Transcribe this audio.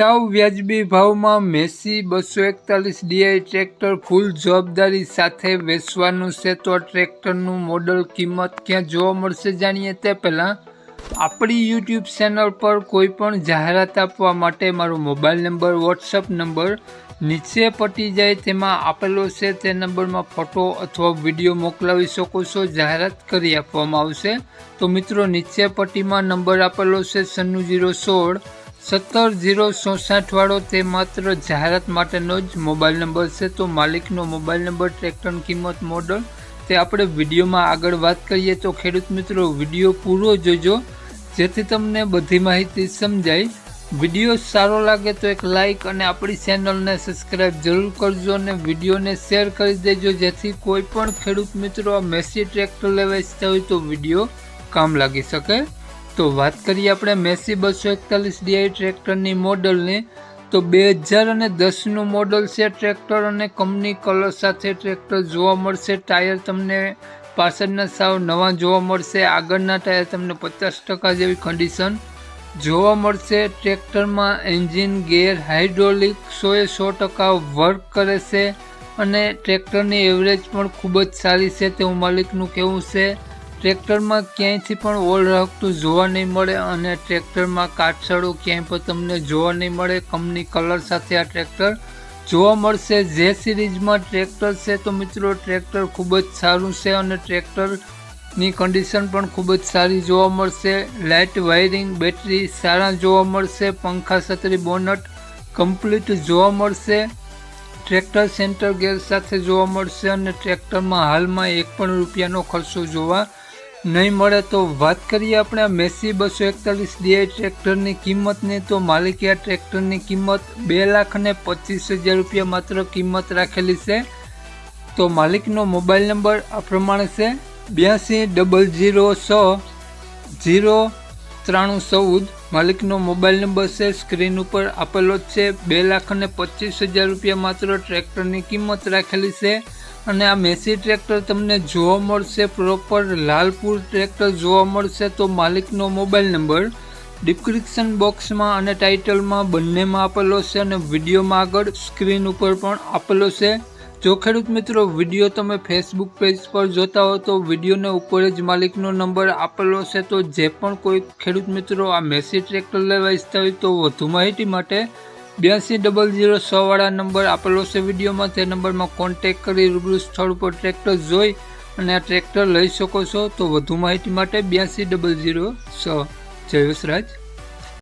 સાવ વ્યાજબી ભાવમાં મેસી બસો એકતાલીસ ડીઆઈ ટ્રેક્ટર ફૂલ જવાબદારી સાથે વેચવાનું છે તો ટ્રેક્ટરનું મોડલ કિંમત ક્યાં જોવા મળશે જાણીએ તે પહેલાં આપણી યુટ્યુબ ચેનલ પર કોઈ પણ જાહેરાત આપવા માટે મારો મોબાઈલ નંબર, વોટ્સઅપ નંબર નીચે પટી જાય તેમાં આપેલો છે. તે નંબરમાં ફોટો અથવા વીડિયો મોકલાવી શકો છો. જાહેરાત કરી આપવામાં આવશે. તો મિત્રો, નીચે પટ્ટીમાં નંબર આપેલો છે સન્નુ જીરો સોળ સત્તર જીરો ચોસાઠ વાળો તે માત્ર જાહેરાત માટેનો જ મોબાઈલ નંબર છે. તો માલિકનો મોબાઈલ નંબર, ટ્રેક્ટરની કિંમત, મોડલ તે આપણે વિડીયોમાં આગળ વાત કરીએ તો ખેડૂત મિત્રો, વીડિયો પૂરો જોજો. જેથી તમને બધી માહિતી સમજાય. વીડિયો સારો લાગે તો એક લાઈક અને આપણી ચેનલને સબસ્ક્રાઈબ જરૂર કરજો અને વિડીયોને શેર કરી દેજો. જેથી કોઈ પણ ખેડૂત મિત્રો આ મેસી ટ્રેક્ટર લેવા ઈચ્છતા હોય તો વીડિયો કામ લાગી શકે. તો વાત કરીએ આપણે મેસી બસો એકતાલીસ ડીઆઈ ટ્રેક્ટરની મોડલની. તો બે હજાર અને દસનું મોડલ છે ટ્રેક્ટર અને કંપની કલર સાથે ટ્રેક્ટર જોવા મળશે. ટાયર તમને પાછળના સાવ નવા જોવા મળશે. આગળના ટાયર તમને પચાસ ટકા જેવી કન્ડિશન જોવા મળશે. ટ્રેક્ટરમાં એન્જિન ગેર હાઇડ્રોલિક સોએ સો ટકા વર્ક કરે છે અને ટ્રેક્ટરની એવરેજ પણ ખૂબ જ સારી છે. તેવું માલિકનું કહેવું છે. ટ્રેક્ટરમાં ક્યાંયથી પણ ઓલ રાખતું જોવા નહીં મળે અને ટ્રેક્ટરમાં કાટછડો ક્યાંય પણ તમને જોવા નહીં મળે. કંપની કલર સાથે આ ટ્રેક્ટર જોવા મળશે. જે સિરીઝમાં ટ્રેક્ટર છે તો મિત્રો, ટ્રેક્ટર ખૂબ જ સારું છે અને ટ્રેક્ટરની કન્ડિશન પણ ખૂબ જ સારી જોવા મળશે. લાઇટ વાયરિંગ બેટરી સારા જોવા મળશે. પંખા છત્રી બોનટ કમ્પ્લીટ જોવા મળશે. ટ્રેક્ટર સેન્ટર ગેર સાથે જોવા મળશે અને ટ્રેક્ટરમાં હાલમાં એક પણ રૂપિયાનો ખર્ચો જોવા નહીં મળે તો વાત કરીએ આપણે આ મેસી બસો એકતાલીસ ડીઆઈ ટ્રેક્ટરની કિંમતની. તો માલિકે આ ટ્રેક્ટરની કિંમત બે લાખ અને પચીસ હજાર રૂપિયા માત્ર કિંમત રાખેલી છે. તો માલિકનો મોબાઈલ નંબર આ પ્રમાણે છે. બ્યાસી ડબલ જીરો છ જીરો ત્રાણું ચૌદ. માલિકનો મોબાઈલ નંબર છે. સ્ક્રીન ઉપર આપેલો જ છે. બે લાખ અને પચીસ હજાર રૂપિયા માત્ર ટ્રેક્ટરની કિંમત રાખેલી છે. અને આ મેસી ટ્રેક્ટર તમને જોવા મળશે પ્રોપર લાલપુર ટ્રેક્ટર જોવા મળશે તો માલિકનો મોબાઈલ નંબર ડિસ્ક્રિપ્શન બોક્સમાં અને ટાઇટલમાં બંનેમાં આપેલો છે અને વિડીયોમાં આગળ સ્ક્રીન ઉપર પણ આપેલો છે. જો ખેડૂત મિત્રો વીડિયો તમે ફેસબુક પેજ પર જોતા હો તો વિડીયોને ઉપર જ માલિકનો નંબર આપેલો છે તો જે પણ કોઈ ખેડૂત મિત્રો આ મેસી ટ્રેક્ટર લેવા ઈચ્છતા હોય તો વધુ માહિતી માટે બ્યાસી ડબલ ઝીરો સો વાળા નંબર આપેલો છે વિડીયોમાં. તે નંબરમાં કોન્ટેક કરી રૂબરૂ સ્થળ પર ટ્રેક્ટર જોઈ અને આ ટ્રેક્ટર લઈ શકો છો. તો વધુ માહિતી માટે બ્યાસી ડબલ ઝીરો સો. જય